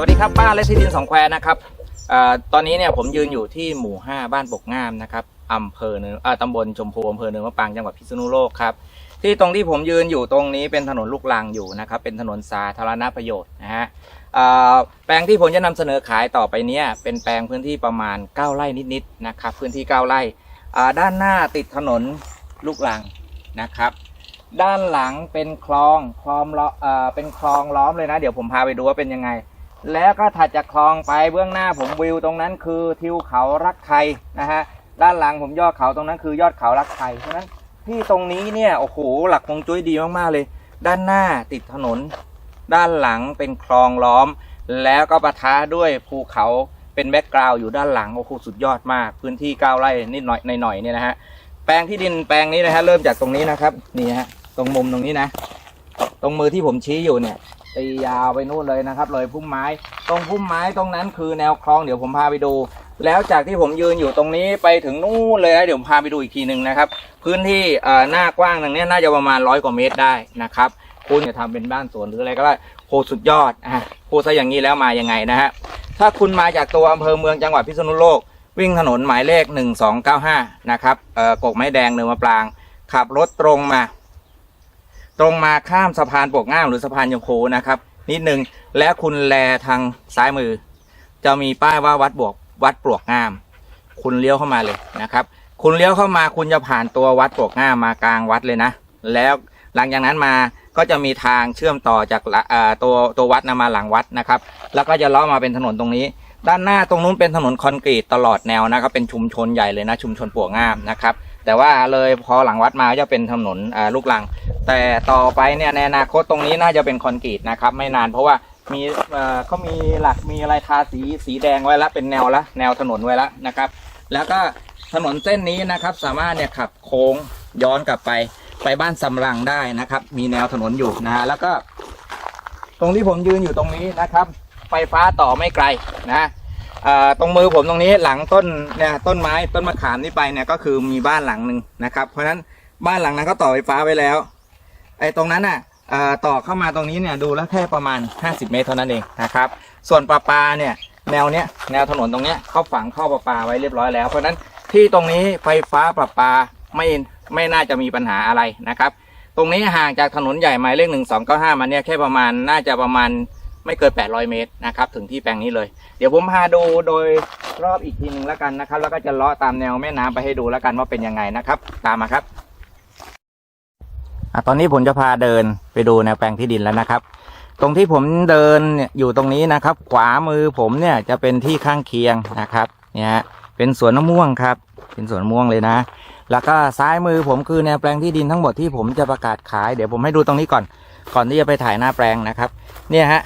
วัสดีครับบ้านและที่ดินสองแควนะครับอตอนนี้เนี่ยผมยืนอยู่ที่หมู่ 5 บ้านปกงามนะครับอำเภอเนินเอ่อตำบลชมพูอำเภอเนินมะปรางจังหวัดพิษณุโลกครับที่ตรงที่ผมยืนอยู่ตรงนี้เป็นถนนลูกรังอยู่นะครับเป็นถนนสาธารณประโยชน์นะฮะแปลงที่ผมจะนำเสนอขายต่อไปเนี่ยเป็นแปลงพื้นที่ประมาณ 9 ไร่นิดๆนะครับพื้นที่ 9 ไร่ด้านหน้าติดถนนลูกรังนะครับด้านหลังเป็นคลองคลองล้อเอ่อเป็นคลองล้อมเลยนะ เดี๋ยวผมพาไปดูว่าเป็นยังไง แล้วก็ถัดจากคลองไปเบื้องหน้าผมวิวตรงนั้นคือทิวเขารักไทยนะฮะด้านหลังผมยอดเขาตรงนั้นคือยอดเขารักไทยเพราะนั้นที่ตรงนี้เนี่ยโอ้โหหลักคงจุ้ยดีมากๆเลย ด้านหน้าติดถนน ด้านหลังเป็นคลองล้อม แล้วก็ปะทะด้วยภูเขาเป็นแบ็กกราวด์อยู่ด้านหลังโอ้โหสุดยอดมากพื้นที่ก้าไร่นิดหน่อยในหน่อยเนี่ยนะฮะแปลงที่ดินแปลงนี้นะฮะเริ่มจากตรงนี้นะครับนี่ฮะตรงมุมตรงนี้นะ ตรงมือที่ผมชี้อยู่เนี่ย ตียาวไปนู่นเลยนะครับ เลยพุ่มไม้ ตรงพุ่มไม้ตรงนั้นคือแนวคลองเดี๋ยวผมพาไปดู แล้วจากที่ผมยืนอยู่ตรงนี้ไปถึงนู่นเลยนะเดี๋ยวผมพาไปดูอีกทีหนึ่งนะครับ พื้นที่หน้ากว้างตรงนี้น่าจะประมาณร้อยกว่าเมตรได้นะครับคุณจะทำเป็นบ้านสวนหรืออะไรก็ได้โคสุดยอดอะพูดซะอย่างนี้แล้วมายังไงนะฮะถ้าคุณมาจากตัวอำเภอเมืองจังหวัดพิษณุโลก วิ่งถนนหมายเลข 1295 นะครับเอ่อกกไม้แดงเนินมะปราง ขับรถตรงมา ตรงมาข้ามสะพานปลวกง่ามหรือสะพานยมโคนะครับ นิดนึงแล้วคุณแลทางซ้ายมือ จะมีป้ายว่าวัดบวกวัดปลวกงาม คุณเลี้ยวเข้ามาเลยนะครับ คุณเลี้ยวเข้ามาคุณจะผ่านตัววัดปลวกงามมากลางวัดเลยนะ แล้วหลังจากนั้นมาก็จะมีทางเชื่อมต่อจากตัวตัววัดนะมาหลังวัดนะครับ แล้วก็จะล้อมาเป็นถนนตรงนี้ ด้านหน้าตรงนู้นเป็นถนนคอนกรีตตลอดแนวนะครับเป็นชุมชนใหญ่เลยนะ ชุมชนปลวกงามนะครับ แต่ว่าเลยพอหลังวัดมาจะเป็นถนนลูกลัง แต่ต่อไปเนี่ยในอนาคตตรงนี้น่าจะเป็นคอนกรีตนะครับไม่นานเพราะว่ามีเขามีหลักมีอะไรทาสีสีแดงไว้แล้วเป็นแนวละแนวถนนไว้แล้วนะครับ แล้วก็ถนนเส้นนี้นะครับสามารถเนี่ยขับโค้งย้อนกลับไปไปบ้านสำรังได้นะครับ มีแนวถนนอยู่นะฮะแล้วก็ ตรงที่ผมยืนอยู่ตรงนี้นะครับ ไฟฟ้าต่อไม่ไกลนะ ตรงมือผมตรงนี้หลังต้นเนี่ยต้นไม้ต้นมะขามนี่ไปเนี่ยก็คือมีบ้านหลังหนึ่งนะครับ เพราะฉะนั้นบ้านหลังนั้นก็ต่อไฟฟ้าไว้แล้ว ไอ้ตรงนั้นน่ะต่อเข้ามาตรงนี้เนี่ยดูแล้วแค่ประมาณ 50 เมตรเท่านั้นเองนะครับ ส่วนประปาเนี่ยแนวเนี้ยแนวถนนตรงเนี้ยเขาฝังเข้าประปาไว้เรียบร้อยแล้ว เพราะฉะนั้นที่ตรงนี้ไฟฟ้าประปาไม่ไม่น่าจะมีปัญหาอะไรนะครับ ตรงนี้ห่างจากถนนใหญ่หมายเลขหนึ่งสองเก้าห้ามาเนี่ยแค่ประมาณน่าจะประมาณ ไม่เกิน 800 เมตรนะครับถึงที่แปลงนี้เลย เดี๋ยวผมพาดูโดยรอบอีกทีหนึ่งแล้วกันนะครับ แล้วก็จะเลาะตามแนวแม่น้ำไปให้ดูแล้วกันว่าเป็นยังไงนะครับ ตามมาครับอะตอนนี้ผมจะพาเดินไปดูแนวแปลงที่ดินแล้วนะครับ ตรงที่ผมเดินอยู่ตรงนี้นะครับ ขวามือผมเนี่ยจะเป็นที่ข้างเคียงนะครับเนี่ยฮะเป็นสวนมะม่วงครับ เป็นสวนมะม่วงเลยนะ แล้วก็ซ้ายมือผมคือแนวแปลงที่ดินทั้งหมดที่ผมจะประกาศขาย เดี๋ยวผมให้ดูตรงนี้ก่อน ก่อนที่จะไปถ่ายหน้าแปลงนะครับ เนี่ยฮะ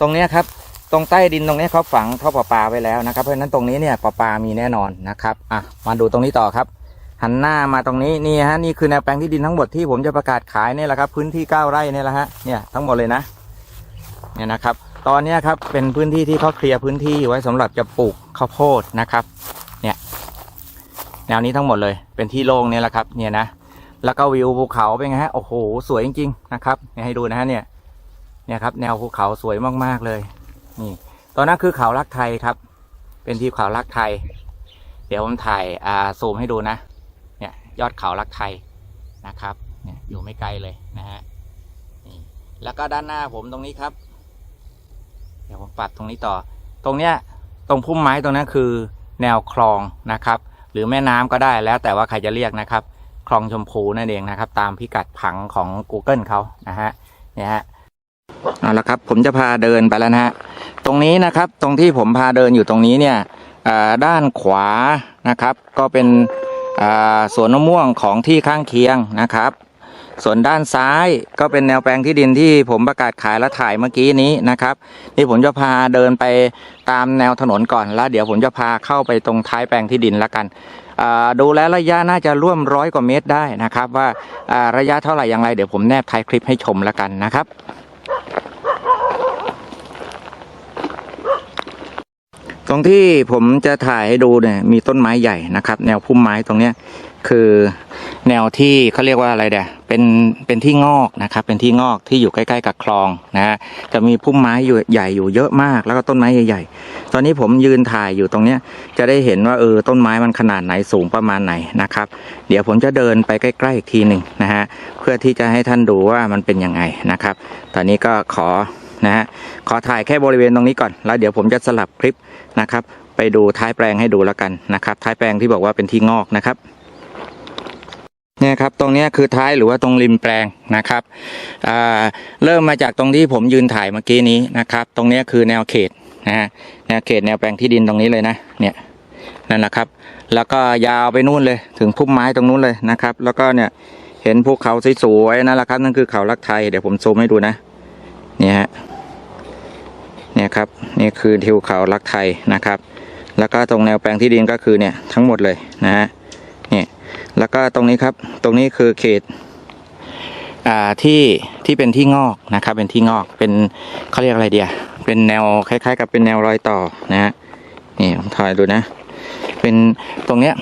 ตรงเนี้ยครับตรงใต้ดินตรงเนี้ยเขาฝังท่อประปาไว้แล้วนะครับเพราะฉะนั้นตรงนี้เนี่ยประปามีแน่นอนนะครับอะมาดูตรงนี้ต่อครับ หันหน้ามาตรงนี้นี่ฮะนี่คือแนวแปลงที่ดินทั้งหมดที่ผมจะประกาศขายเนี่ยแหละครับ พื้นที่เก้าไร่เนี่ยแหละฮะเนี่ยทั้งหมดเลยนะเนี่ยนะครับ ตอนเนี้ยครับเป็นพื้นที่ที่เขาเคลียร์พื้นที่ไว้สำหรับจะปลูกข้าวโพดนะครับ เนี่ยแนวนี้ทั้งหมดเลยเป็นที่โล่งเนี่ยแหละครับเนี่ยนะ แล้วก็วิวภูเขาเป็นไงฮะโอ้โหสวยจริงๆนะครับเนี่ยให้ดูนะฮะเนี่ยเนี่ยครับ แนวภูเขาสวยมากๆเลย นี่ ตอนนั้นคือเขาลักไทยครับ เป็นที่เขาลักไทย เดี๋ยวผมถ่ายอ่าซูมให้ดูนะ เนี่ย ยอดเขาลักไทยนะครับ เนี่ยอยู่ไม่ไกลเลยนะฮะนี่แล้วก็ด้านหน้าผมตรงนี้ครับ เดี๋ยวผมปัดตรงนี้ต่อ ตรงเนี้ยตรงพุ่มไม้ตรงนั้นคือ แนวคลองนะครับ หรือแม่น้ำก็ได้แล้วแต่ว่าใครจะเรียกนะครับ คลองชมพูนั่นเองนะครับ ตามพิกัดผังของ Google เขานะฮะเนี่ยฮะเอาละครับผมจะพาเดินไปแล้วนะฮะตรงนี้นะครับตรงที่ผมพาเดินอยู่ตรงนี้เนี่ยด้านขวานะครับ ก็เป็นสวนมะม่วงของที่ข้างเคียงนะครับ ส่วนด้านซ้ายก็เป็นแนวแปลงที่ดินที่ผมประกาศขายและถ่ายเมื่อกี้นี้นะครับนี่ผมจะพาเดินไปตามแนวถนนก่อนแล้ว เดี๋ยวผมจะพาเข้าไปตรงท้ายแปลงที่ดินแล้วกัน ดูแลระยะน่าจะร่วมร้อยกว่าเมตรได้นะครับ ว่าระยะเท่าไหร่อย่างไรเดี๋ยวผมแนบท้ายคลิปให้ชมแล้วกันนะครับตรงที่ผมจะถ่ายให้ดูเนี่ยมีต้นไม้ใหญ่นะครับ แนวพุ่มไม้ตรงเนี้ยคือแนวที่เขาเรียกว่าอะไรเดี่ย เป็นเป็นที่งอกนะครับ เป็นที่งอกที่อยู่ใกล้ๆกับคลองนะฮะจะมีพุ่มไม้อยู่ใหญ่อยู่เยอะมาก แล้วก็ต้นไม้ใหญ่ๆ ตอนนี้ผมยืนถ่ายอยู่ตรงเนี้ยจะได้เห็นว่าเออต้นไม้มันขนาดไหนสูงประมาณไหนนะครับ เดี๋ยวผมจะเดินไปใกล้ๆอีกทีหนึ่งนะฮะเพื่อที่จะให้ท่านดูว่ามันเป็นยังไงนะครับ ตอนนี้ก็ขอนะฮะขอถ่ายแค่บริเวณตรงนี้ก่อน แล้วเดี๋ยวผมจะสลับคลิปนะครับ ไปดูท้ายแปลงให้ดูแล้วกันนะครับ ท้ายแปลงที่บอกว่าเป็นที่งอกนะครับ เนี่ยครับตรงนี้คือท้ายหรือว่าตรงริมแปลงนะครับเริ่มมาจากตรงที่ผมยืนถ่ายเมื่อกี้นี้นะครับ ตรงนี้คือแนวเขตนะฮะแนวเขตแนวแปลงที่ดินตรงนี้เลยนะเนี่ยนั่นแหละครับ แล้วก็ยาวไปนู่นเลยถึงพุ่มไม้ตรงนู้นเลยนะครับ แล้วก็เนี่ยเห็นภูเขาสวยๆนั่นแหละครับนั่นคือเขาลักไทยเดี๋ยวผมซูมให้ดูนะเนี่ยฮะเนี่ยครับนี่คือทิวเขาลักไทยนะครับ แล้วก็ตรงแนวแปลงที่ดินก็คือเนี่ยทั้งหมดเลยนะฮะ แล้วก็ตรงนี้ครับ ตรงนี้คือเขตที่ที่เป็นที่งอกนะครับ เป็นที่งอกเป็นเขาเรียกอะไรเดียเป็นแนวคล้าย ๆ กับเป็นแนวรอยต่อนะฮะนี่ผมถ่ายดูนะ เป็นตรงเนี้ย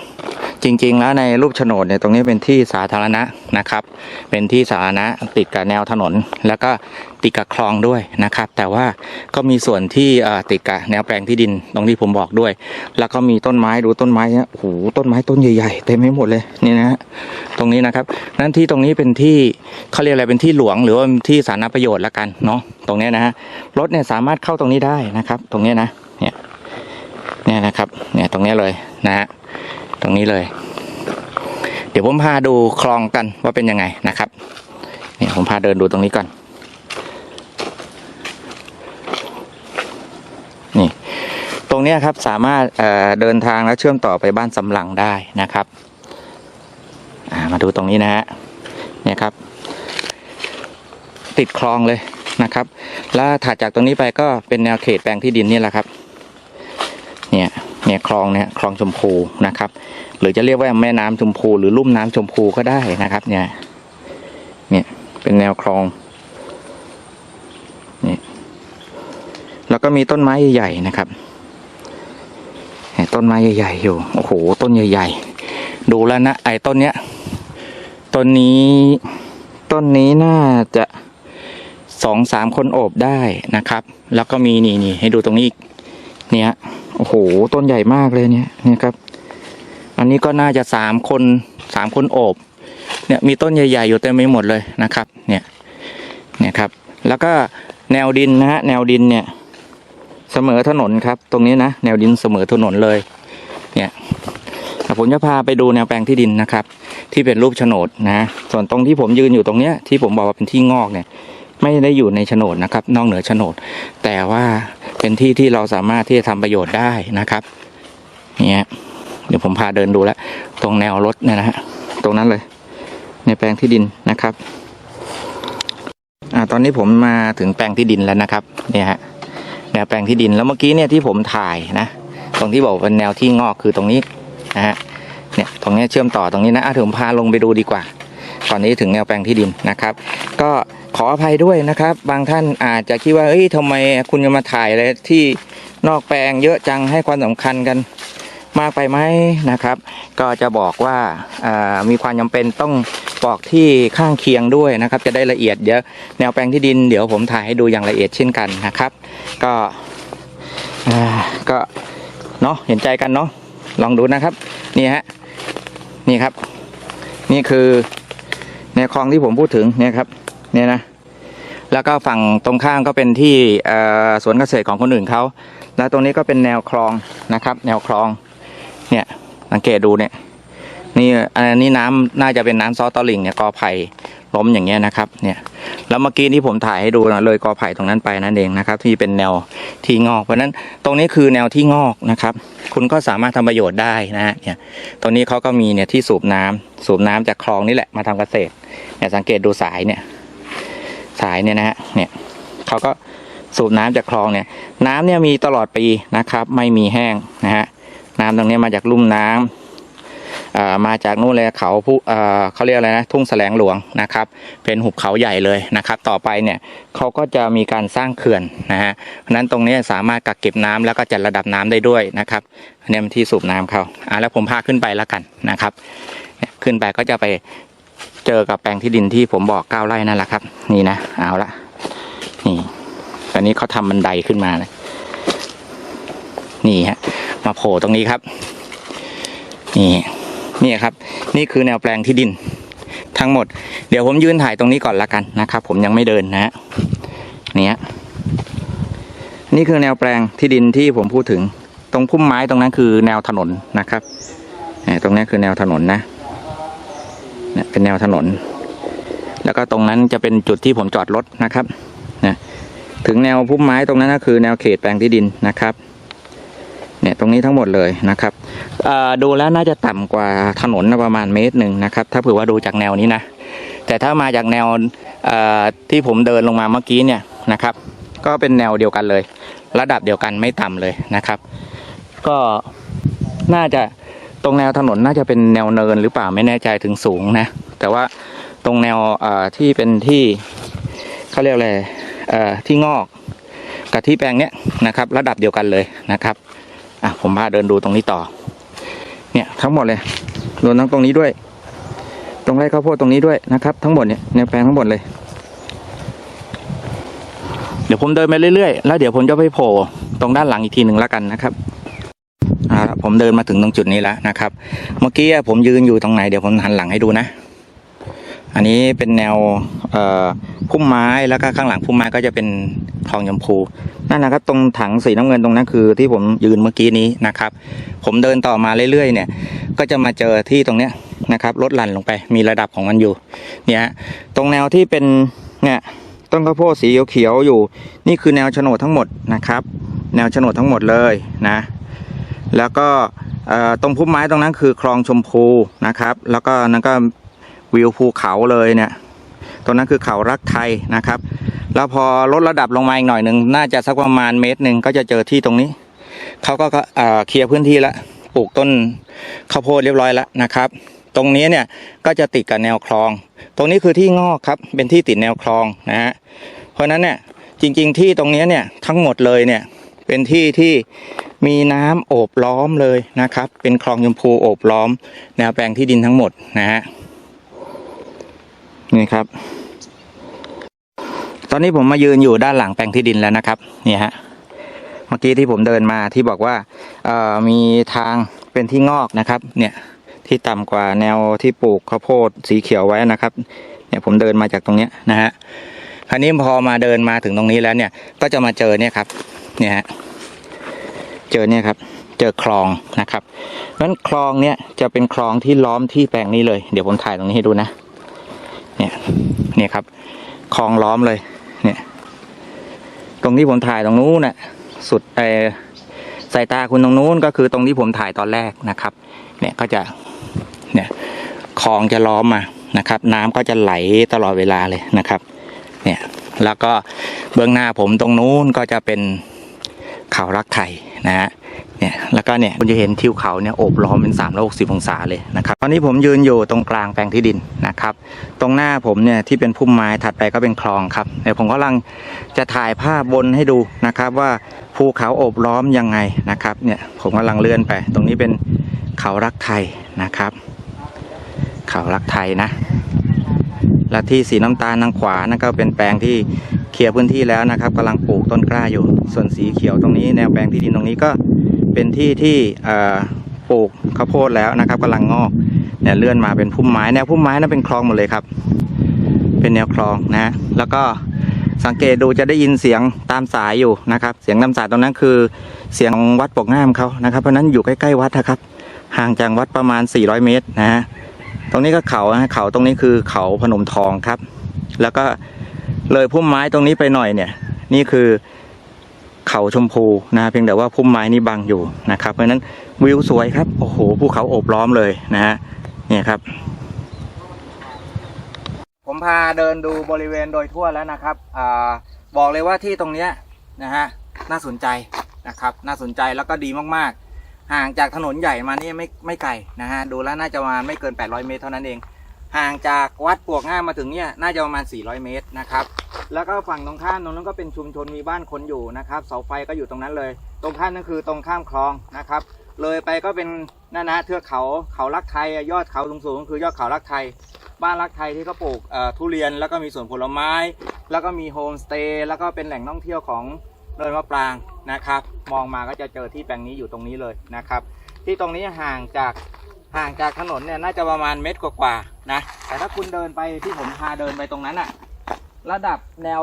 จริง ๆ แล้วในรูปโฉนดเนี่ยตรงนี้เป็นที่สาธารณะนะครับ เป็นที่สาธารณะติดกับแนวถนน แล้วก็ติดกับคลองด้วยนะครับ แต่ว่าก็มีส่วนที่ติดกับแนวแปลงที่ดินตรงที่ผมบอกด้วย แล้วก็มีต้นไม้ดูต้นไม้เนี่ยโอ้โหต้นไม้ต้นใหญ่ๆเต็มไปหมดเลยนี่นะตรงนี้นะครับนั้นที่ตรงนี้เป็นที่เขาเรียกอะไรเป็นที่หลวงหรือว่าที่สาธารณประโยชน์ละกันเนาะตรงเนี้ยนะฮะรถเนี่ยสามารถเข้าตรงนี้ได้นะครับ ตรงเนี้ยนะเนี่ยเนี่ยนะครับเนี่ยตรงเนี้ยเลยนะฮะ ตรงนี้เลย เดี๋ยวผมพาดูคลองกันว่าเป็นยังไงนะครับเนี่ยผมพาเดินดูตรงนี้ก่อน นี่ ตรงนี้ครับสามารถเเดินทางแล้วเชื่อมต่อไปบ้านสำหลังได้นะครับามาดูตรงนี้นะฮะเนี่ยครับ ติดคลองเลยนะครับ แล้วถัดจากตรงนี้ไปก็เป็นแนวเขตแปลงที่ดินนี่แหละครับ เนี่ยคลองเนี่ยคลองชมพูนะครับ หรือจะเรียกว่าแม่น้ำชมพู หรือลุ่มน้ำชมพูก็ได้นะครับ เนี่ยเนี่ยเป็นแนวคลองนี่แล้วก็มีต้นไม้ใหญ่ๆนะครับต้นไม้ใหญ่ๆอยู่โอ้โหต้นใหญ่ ๆ ดูแล้วนะไอ้ต้นเนี้ยต้นนี้ต้นนี้น่าจะสองสามคนโอบได้นะครับ แล้วก็มีนี่นี่ให้ดูตรงนี้อีกเนี่ย อ้โห ต้นใหญ่มากเลยเนี่ยนี่ครับ อันนี้ก็น่าจะสามคนสามคนโอบ เนี่ยมีต้นใหญ่ๆอยู่เต็มไปหมดเลยนะครับ เนี่ยเนี่ยครับ แล้วก็แนวดินนะฮะแนวดินเนี่ยเสมอถนนครับ ตรงนี้นะแนวดินเสมอถนนเลย เนี่ยผมจะพาไปดูแนวแปลงที่ดินนะครับ ที่เป็นรูปโฉนดนะส่วนตรงที่ผมยืนอยู่ตรงเนี้ยที่ผมบอกว่าเป็นที่งอกเนี่ย ไม่ได้อยู่ในโฉนดนะครับ นอกเหนือโฉนด แต่ว่า เป็นที่ที่เราสามารถที่จะทำประโยชน์ได้นะครับเนี่ยเดี๋ยวผมพาเดินดูแล้วตรงแนวรถเนี่ยนะฮะตรงนั้นเลย ในแปลงที่ดินนะครับอ่าตอนนี้ผมมาถึงแปลงที่ดินแล้วนะครับ เนี่ยฮะแนวแปลงที่ดินแล้วเมื่อกี้เนี่ยที่ผมถ่ายนะ ตรงที่บอกเป็นแนวที่งอกคือตรงนี้นะฮะเนี่ยตรงนี้เชื่อมต่อตรงนี้นะอะผมพาลงไปดูดีกว่า ตอนนี้ถึงแนวแปลงที่ดินนะครับ ก็ ขออภัยด้วยนะครับ บางท่านอาจจะคิดว่าเอ้ยทำไมคุณจะมาถ่ายอะไรที่นอกแปลงเยอะจังให้ความสำคัญกันมากไปไหมนะครับ ก็จะบอกว่าามีความจำเป็นต้องบอกที่ข้างเคียงด้วยนะครับ จะได้ละเอียดเดี๋ยวแนวแปลงที่ดินเดี๋ยวผมถ่ายให้ดูอย่างละเอียดเช่นกันนะครับ ก็ก็เนาะเห็นใจกันเนาะลองดูนะครับนี่ฮะนี่ครับ นี่คือแนวคลองที่ผมพูดถึงเนี่ยครับ เนี่ยนะแล้วก็ฝั่งตรงข้ามก็เป็นที่สวนเกษตรของคนอื่นเขาแล้วตรงนี้ก็เป็นแนวคลองนะครับ แนวคลองเนี่ยสังเกตดูเนี่ยนี่อันนี้น้ำน่าจะเป็นน้ำซอสตอลิงเนี่ยกอไผ่ล้มอย่างเงี้ยนะครับเนี่ยแล้วเมื่อกี้ที่ผมถ่ายให้ดูนะเลยกอไผ่ตรงนั้นไปนั่นเองนะครับ ที่เป็นแนวที่งอกเพราะฉะนั้นตรงนี้คือแนวที่งอกนะครับ คุณก็สามารถทำประโยชน์ได้นะฮะเนี่ยตรงนี้เขาก็มีเนี่ยที่สูบน้ำสูบน้ำจากคลองนี่แหละมาทำเกษตรเนี่ยสังเกตดูสายเนี่ย สายเนี่ยนะฮะเนี่ยเขาก็สูบน้ำจากคลองเนี่ย น้ำเนี่ยมีตลอดปีนะครับ ไม่มีแห้งนะฮะน้ำตรงนี้มาจากลุ่มน้ำเอ่อมาจากนู่นเลยเขาผู้เอ่อเขาเรียกอะไรนะทุ่งแสลงหลวงนะครับ เป็นหุบเขาใหญ่เลยนะครับ ต่อไปเนี่ยเขาก็จะมีการสร้างเขื่อนนะฮะเพราะนั้นตรงนี้สามารถกักเก็บน้ำแล้วก็จัดระดับน้ำได้ด้วยนะครับอันนี้เป็นที่สูบน้ำเขาอะแล้วผมพาขึ้นไปแล้วกันนะครับ ขึ้นไปก็จะไป เจอกับแปลงที่ดินที่ผมบอกเก้าไร่นั่นแหละครับ นี่นะเอาละนี่ตอนนี้เขาทำบันไดขึ้นมานะนี่ฮะ มาโผล่ตรงนี้ครับ นี่นี่ครับ นี่คือแนวแปลงที่ดิน ทั้งหมด เดี๋ยวผมยืนถ่ายตรงนี้ก่อนละกันนะครับ ผมยังไม่เดินนะฮะเนี่ยนี่คือแนวแปลงที่ดินที่ผมพูดถึง ตรงพุ่มไม้ตรงนั้นคือแนวถนนนะครับตรงนี้คือแนวถนนนะ เนี่ยเป็นแนวถนน แล้วก็ตรงนั้นจะเป็นจุดที่ผมจอดรถนะครับนะถึงแนวพุ่มไม้ตรงนั้นก็คือแนวเขตแปลงที่ดินนะครับเนี่ยตรงนี้ทั้งหมดเลยนะครับดูแล้วน่าจะต่ำกว่าถนนประมาณเมตรหนึ่งนะครับ ถ้าเผื่อว่าดูจากแนวนี้นะ แต่ถ้ามาจากแนวที่ผมเดินลงมาเมื่อกี้เนี่ยนะครับ ก็เป็นแนวเดียวกันเลย ระดับเดียวกันไม่ต่ำเลยนะครับ ก็น่าจะ ตรงแนวถนนน่าจะเป็นแนวเนินหรือเปล่าไม่แน่ใจถึงสูงนะ แต่ว่าตรงแนวที่เป็นที่เขาเรียกอะไรที่งอกกับที่แปลงเนี้ยนะครับ ระดับเดียวกันเลยนะครับอะผมพาเดินดูตรงนี้ต่อ เนี่ยทั้งหมดเลยรวมทั้งตรงนี้ด้วย ตรงไร่ข้าวโพดตรงนี้ด้วยนะครับ ทั้งหมดเนี่ยแนวแปลงทั้งหมดเลย เดี๋ยวผมเดินไปเรื่อยๆ แล้วเดี๋ยวผมจะไปโผล่ตรงด้านหลังอีกทีหนึ่งแล้วกันนะครับ ผมเดินมาถึงตรงจุดนี้แล้วนะครับ เมื่อกี้ผมยืนอยู่ตรงไหนเดี๋ยวผมหันหลังให้ดูนะ อันนี้เป็นแนวพุ่มไม้แล้วก็ข้างหลังพุ่มไม้ก็จะเป็นคลองชมพูนั่นนะครับตรงถังสีน้ำเงินตรงนั้นคือที่ผมยืนเมื่อกี้นี้นะครับ ผมเดินต่อมาเรื่อยๆ เนี่ย ก็จะมาเจอที่ตรงเนี้ยนะครับลดหลั่นลงไปมีระดับของมันอยู่ เนี่ยตรงแนวที่เป็นเนี่ยต้นข้าวโพดสีเขียวอยู่ นี่คือแนวโฉนดทั้งหมดนะครับ แนวโฉนดทั้งหมดเลยนะ แล้วก็ตรงพุ่มไม้ตรงนั้นคือคลองชมพูนะครับ แล้วก็นั่นก็วิวภูเขาเลยเนี่ยตรงนั้นคือเขารักไทยนะครับ แล้วพอลดระดับลงมาอีกหน่อยหนึ่งน่าจะสักประมาณเมตรหนึ่งก็จะเจอที่ตรงนี้เขาก็เคลียร์พื้นที่แล้วปลูกต้นข้าวโพดเรียบร้อยแล้วนะครับ ตรงนี้เนี่ยก็จะติดกับแนวคลอง ตรงนี้คือที่งอกครับเป็นที่ติดแนวคลองนะฮะเพราะฉะนั้นเนี่ยจริง ๆ ที่ตรงนี้เนี่ยทั้งหมดเลยเนี่ยเป็นที่ที่ มีน้ำโอบล้อมเลยนะครับ เป็นคลองชมพูโอบล้อม แนวแปลงที่ดินทั้งหมดนะฮะนี่ครับ ตอนนี้ผมมายืนอยู่ด้านหลังแปลงที่ดินแล้วนะครับนี่ฮะเมื่อกี้ที่ผมเดินมาที่บอกว่าเอ่อมีทางเป็นที่งอกนะครับ เนี่ยที่ต่ำกว่าแนวที่ปลูกข้าวโพดสีเขียวไว้นะครับ เนี่ยผมเดินมาจากตรงเนี้ยนะฮะคราวนี้พอมาเดินมาถึงตรงนี้แล้วเนี่ย ก็จะมาเจอเนี่ยครับ เนี่ยฮะ เจอเนี่ยครับ เจอคลองนะครับเพราะฉะนั้นคลองเนี่ยจะเป็นคลองที่ล้อมที่แปลงนี้เลย เดี๋ยวผมถ่ายตรงนี้ให้ดูนะ เนี่ยเนี่ยครับ คลองล้อมเลย เนี่ย ตรงที่ผมถ่ายตรงนู้นน่ะ สุดเออสายตาคุณตรงนู้นก็คือตรงที่ผมถ่ายตอนแรกนะครับ เนี่ยก็จะ เนี่ยคลองจะล้อมมานะครับ น้ำก็จะไหลตลอดเวลาเลยนะครับ เนี่ย แล้วก็เบื้องหน้าผมตรงนู้นก็จะเป็น เขารักไทยนะฮะเนี่ยแล้วก็เนี่ยคุณจะเห็นทิวเขาเนี่ยโอบล้อมเป็น3ามร้อยหกสิบองศาเลยนะครับตอนนี้ผมยืนอยู่ตรงกลางแปลงที่ดินนะครับ ตรงหน้าผมเนี่ยที่เป็นพุ่มไม้ถัดไปก็เป็นคลองครับเดี๋ยวผมกำลังจะถ่ายภาพบนให้ดูนะครับ ว่าภูเขาโอบล้อมยังไงนะครับเนี่ยผมกำลังเลื่อนไป ตรงนี้เป็นเขารักไทยนะครับ เขารักไทยนะ และที่สีน้ำตาลทางขวานั่นก็เป็นแปลงที่ เคลียร์พื้นที่แล้วนะครับกำลังปลูกต้นกล้าอยู่ ส่วนสีเขียวตรงนี้แนวแปลงที่ดินตรงนี้ก็เป็นที่ที่ปลูกข้าวโพดแล้วนะครับกำลังงอกเนี่ยเลื่อนมาเป็นพุ่มไม้แนวพุ่มไม้นั้นเป็นคลองหมดเลยครับ เป็นแนวคลองนะ แล้วก็สังเกตดูจะได้ยินเสียงตามสายอยู่นะครับ เสียงตามสายตรงนั้นคือเสียงของวัดปกงามเขานะครับ เพราะฉะนั้นอยู่ใกล้ๆวัดนะครับ ห่างจากวัดประมาณ 400 เมตรนะฮะตรงนี้ก็เขานะเขาตรงนี้คือเขาพนมทองครับ แล้วก็ เลยพุ่มไม้ตรงนี้ไปหน่อยเนี่ย นี่คือเขาชมพูนะเพียงแต่ว่าพุ่มไม้นี่บังอยู่นะครับ เพราะฉะนั้นวิวสวยครับโอ้โหภูเขาโอบล้อมเลยนะฮะเนี่ยครับ ผมพาเดินดูบริเวณโดยทั่วแล้วนะครับอบอกเลยว่าที่ตรงเนี้ยนะฮะน่าสนใจนะครับ น่าสนใจแล้วก็ดีมากๆ ห่างจากถนนใหญ่มานี่ไม่ไม่ไกลนะฮะดูแล้วน่าจะประมาณไม่เกิน 800 เมตรเท่านั้นเองห่างจากวัดปวกง่ามาถึงเนี่ยน่าจะประมาณ 400 เมตรนะครับ แล้วก็ฝั่งตรงข้ามตรงนั้นก็เป็นชุมชนมีบ้านคนอยู่นะครับ เสาไฟก็อยู่ตรงนั้นเลย ตรงข้ามนั่นคือตรงข้ามคลองนะครับ เลยไปก็เป็นนั่นนะเทือกเขาเขาลักไทยยอดเขาสูงๆก็คือยอดเขาลักไทย บ้านรักไทยที่เขาปลูกทุเรียนแล้วก็มีสวนผลไม้ แล้วก็มีโฮมสเตย์แล้วก็เป็นแหล่งท่องเที่ยวของเนินมะปรางนะครับ มองมาก็จะเจอที่แปลงนี้อยู่ตรงนี้เลยนะครับ ที่ตรงนี้ห่างจากห่างจากถนนเนี่ยน่าจะประมาณเมตรกว่าๆนะแต่ถ้าคุณเดินไปที่ผมพาเดินไปตรงนั้นอะ ระดับแนว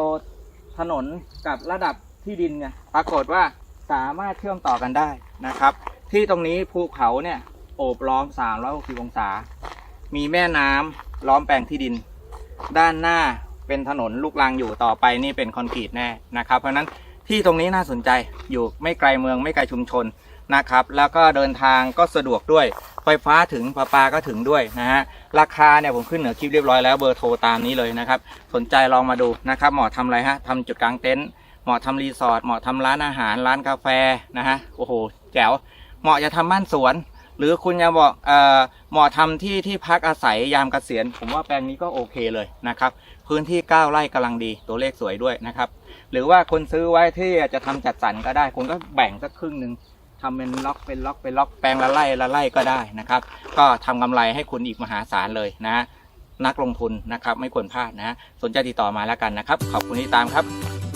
ถนนกับระดับที่ดินเนี่ยปรากฏว่าสามารถเชื่อมต่อกันได้นะครับ ที่ตรงนี้ภูเขาเนี่ยโอบล้อม 360 องศา มีแม่น้ำล้อมแปลงที่ดิน ด้านหน้าเป็นถนนลูกรังอยู่ต่อไปนี่เป็นคอนกรีตแน่นะครับ เพราะฉะนั้นที่ตรงนี้น่าสนใจอยู่ไม่ไกลเมืองไม่ไกลชุมชนนะครับ แล้วก็เดินทางก็สะดวกด้วย ฟฟ้าถึงประปาก็ถึงด้วยนะฮะราคาเนี่ยผมขึ้นเหนือคลิปเรียบร้อยแล้วเบอร์โทรตามนี้เลยนะครับ สนใจลองมาดูนะครับเหมาะทำอะไรฮะทำจุดกลางเต็นท์เหมาะทำรีสอร์ทเหมาะทำร้านอาหารร้านกาแฟนะฮะโอ้โหแจ๋วเหมาะจะทำบ้านสวน หรือคุณจะบอกเอ่อเหมาะทำที่ที่พักอาศัยยามเกษียณ ผมว่าแปลงนี้ก็โอเคเลยนะครับพื้นที่ 9 ไร่กำลังดีตัวเลขสวยด้วยนะครับหรือว่าคนซื้อไว้ที่จะทำจัดสรรก็ได้คุณก็แบ่งสักครึ่งหนึ่ง ทำเป็นล็อกเป็นล็อกเป็นล็อกแปลงละไร่ละไร่ก็ได้นะครับ ก็ทำกำไรให้คุณอีกมหาศาลเลยนะ นักลงทุนนะครับไม่ควรพลาดนะสนใจติดต่อมาแล้วกันนะครับ ขอบคุณที่ตามครับ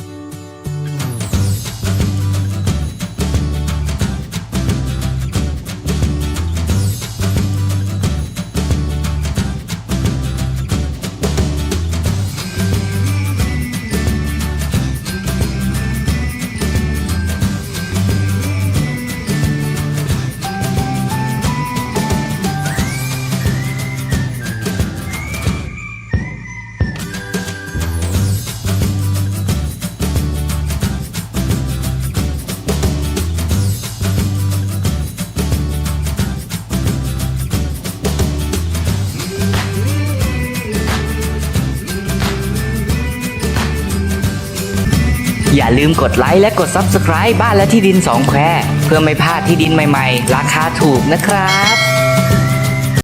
อย่าลืมกดไลค์และกด Subscribe บ้านและที่ดินสองแควเพื่อไม่พลาดที่ดินใหม่ๆ ราคาถูกนะครับ